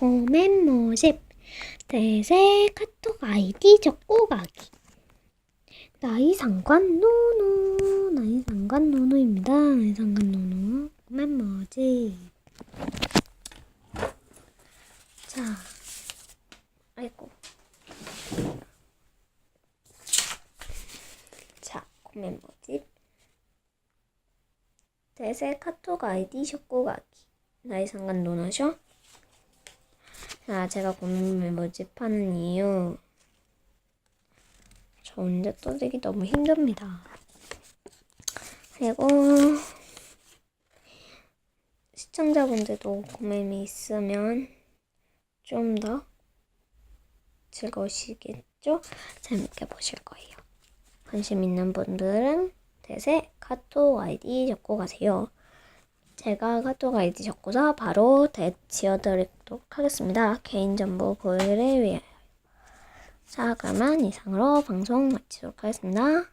코멘 모집. 대세 카톡 아이디 적고 가기. 나이 상관 노노. 나이 상관 노노입니다. 나이 상관 노노. 코멘 모집. 자 아이고. 자 코멘 모집. 대세 카톡 아이디 적고 가기. 나이 상관 노노죠? 자, 제가 고민 모집하는 이유. 저 혼자 떠들기 너무 힘듭니다. 그리고 시청자분들도 고민이 있으면 좀 더 즐거우시겠죠? 재밌게 보실 거예요. 관심 있는 분들은 대세 카톡 아이디 적고 가세요. 제가 카톡 아이디 적고서 바로 대 지어드리도록 하겠습니다. 개인정보 보호를 위하여. 자, 그러면 이상으로 방송 마치도록 하겠습니다.